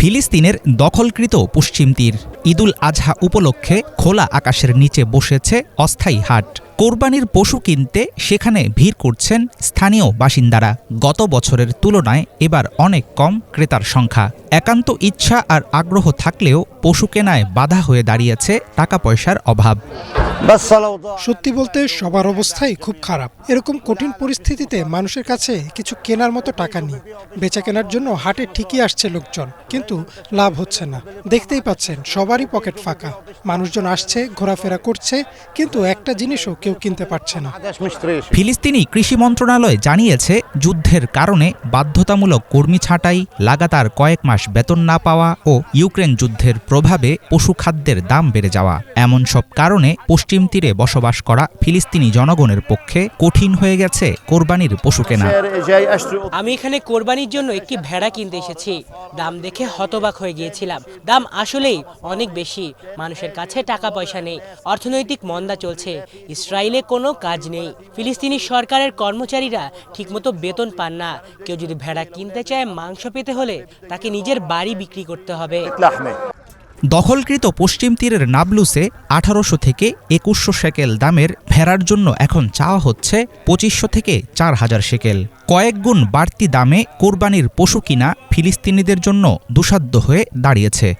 ফিলিস্তিনের দখলকৃত পশ্চিম তীর ঈদুল আজহা উপলক্ষে খোলা আকাশের নিচে বসেছে অস্থায়ী হাট। কোরবানির পশু কিনতে সেখানে ভিড় করছেন স্থানীয় বাসিন্দারা। গত বছরের তুলনায় এবার অনেক কম ক্রেতার সংখ্যা। একান্ত ইচ্ছা আর আগ্রহ থাকলেও পশু কেনায় বাধা হয়ে দাঁড়িয়েছে টাকা পয়সার অভাব। সত্যি বলতে সবার অবস্থাই খুব খারাপ। এরকম কঠিন পরিস্থিতিতে মানুষের কাছে কিছু কেনার মতো টাকা নেই। বেচা কেনার জন্য হাটে ঠিকই আসছে লোকজন কিন্তু লাভ হচ্ছে না। দেখতেই পাচ্ছেন সবারই পকেট ফাঁকা। মানুষজন আসছে ঘোরাফেরা করছে কিন্তু একটা জিনিসও কেউ কিনতে পারছে না। ফিলিস্তিনি কৃষি মন্ত্রণালয় জানিয়েছে যুদ্ধের কারণে বাধ্যতামূলক কর্মী ছাঁটাই লাগাতার কয়েক মাস বেতন না পাওয়া ও ইউক্রেন যুদ্ধের প্রভাবে পশুখাদ্যের দাম বেড়ে যাওয়া। এমন সব কারণে পশ্চিম তীরে বসবাস করা ফিলিস্তিনি জনগণের পক্ষে কঠিন হয়ে গেছে কোরবানির পশু কেনা। আমি এখানে কোরবানির জন্য একটি ভেড়া কিনতে এসেছি। দাম দেখে হতবাক হয়ে গিয়েছিলাম। দাম আসলেই অনেক বেশি। মানুষের কাছে টাকা পয়সা নেই। অর্থনৈতিক মন্দা চলছে। ইসরায়েলে কোনো কাজ নেই। ফিলিস্তিনি সরকারের কর্মচারীরা ঠিকমতো বেতন পান না। কেউ যদি ভেড়া কিনতে চায় মাংস পেতে হলে তাকে নিজের বাড়ি বিক্রি করতে হবে। দখলকৃত পশ্চিম তীরের নাবলুসে আঠারোশো থেকে একুশশো সেকেল দামের ভেড়ার জন্য এখন চাওয়া হচ্ছে পঁচিশশো থেকে চার হাজার সেকেল। কয়েক গুণ বাড়তি দামে কোরবানির পশু কিনা ফিলিস্তিনিদের জন্য দুসাধ্য হয়ে দাঁড়িয়েছে।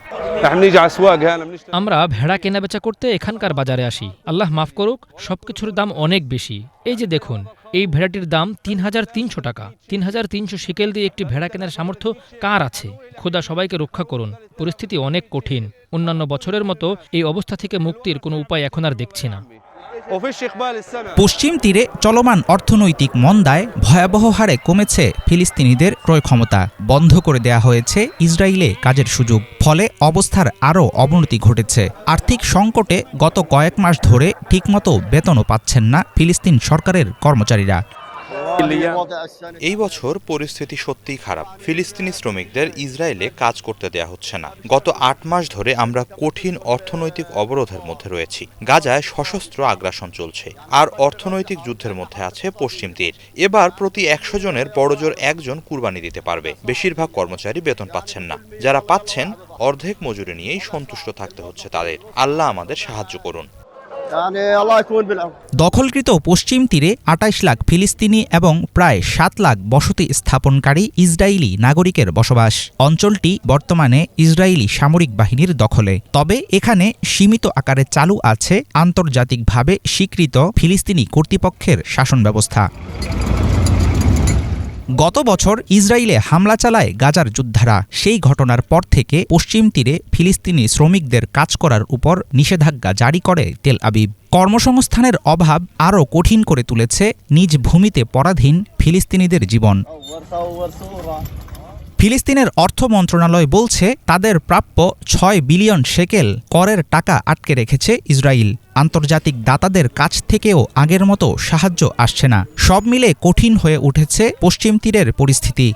আমরা ভেড়া কেনাবেচা করতে এখানকার বাজারে আসি। আল্লাহ মাফ করুক, সবকিছুর দাম অনেক বেশি। এই যে দেখুন এই ভেড়াটির দাম তিন হাজার তিনশো টাকা। তিন হাজার তিনশো শিকেল দিয়ে একটি ভেড়া কেনার সামর্থ্য কার আছে? খোদা সবাইকে রক্ষা করুন। পরিস্থিতি অনেক কঠিন। অন্যান্য বছরের মতো এই অবস্থা থেকে মুক্তির কোনো উপায় এখন আর দেখছি না। পশ্চিম তীরে চলমান অর্থনৈতিক মন্দায় ভয়াবহ হারে কমেছে ফিলিস্তিনিদের ক্রয় ক্ষমতা। বন্ধ করে দেয়া হয়েছে ইসরায়েলে কাজের সুযোগ। ফলে অবস্থার আরও অবনতি ঘটেছে। আর্থিক সংকটে গত কয়েক মাস ধরে ঠিকমতো বেতনও পাচ্ছেন না ফিলিস্তিন সরকারের কর্মচারীরা। এই বছর পরিস্থিতি সত্যিই খারাপ। ফিলিস্তিনি শ্রমিকদের ইসরায়েলে কাজ করতে দেয়া হচ্ছে না। গত আট মাস ধরে আমরা কঠিন অর্থনৈতিক অবরোধের মধ্যে রয়েছি। গাজায় সশস্ত্র আগ্রাসন চলছে। আর অর্থনৈতিক যুদ্ধের মধ্যে আছে পশ্চিম তীর। এবার প্রতি একশো জনের বড়জোর একজন কুরবানি দিতে পারবে। বেশিরভাগ কর্মচারী বেতন পাচ্ছেন না। যারা পাচ্ছেন অর্ধেক মজুরি নিয়েই সন্তুষ্ট থাকতে হচ্ছে তাদের। আল্লাহ আমাদের সাহায্য করুন। দখলকৃত পশ্চিম তীরে আটাইশ লাখ ফিলিস্তিনি এবং প্রায় সাত লাখ বসতি স্থাপনকারী ইসরায়েলি নাগরিকের বসবাস। অঞ্চলটি বর্তমানে ইসরায়েলি সামরিক বাহিনীর দখলে। তবে এখানে সীমিত আকারে চালু আছে আন্তর্জাতিকভাবে স্বীকৃত ফিলিস্তিনি কর্তৃপক্ষের শাসন ব্যবস্থা গত বছর ইসরায়েলে হামলা চালায় গাজার যোদ্ধারা। সেই ঘটনার পর থেকে পশ্চিম তীরে ফিলিস্তিনি শ্রমিকদের কাজ করার উপর নিষেধাজ্ঞা জারি করে তেল আবিব। কর্মসংস্থানের অভাব আরও কঠিন করে তুলেছে নিজ ভূমিতে পরাধীন ফিলিস্তিনিদের জীবন। ফিলিস্তিনের অর্থ মন্ত্রণালয় বলছে, তাদের প্রাপ্য ছয় বিলিয়ন শেকেল করের টাকা আটকে রেখেছে ইসরায়েল। আন্তর্জাতিক দাতাদের কাছ থেকেও আগের মতো সাহায্য আসছে না। সব মিলে কঠিন হয়ে উঠেছে পশ্চিম তীরের পরিস্থিতি।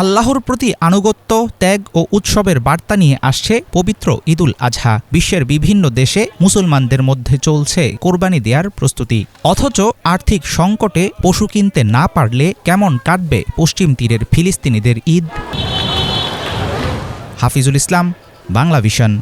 আল্লাহর প্রতি আনুগত্য, ত্যাগ ও উৎসবের বার্তা নিয়ে আসছে পবিত্র ঈদুল আজহা। বিশ্বের বিভিন্ন দেশে মুসলমানদের মধ্যে চলছে কোরবানি দেওয়ার প্রস্তুতি। অথচ আর্থিক সংকটে পশু কিনতে না পারলে কেমন কাটবে পশ্চিম তীরের ফিলিস্তিনিদের ঈদ? হাফিজুল ইসলাম, বাংলা ভিশন।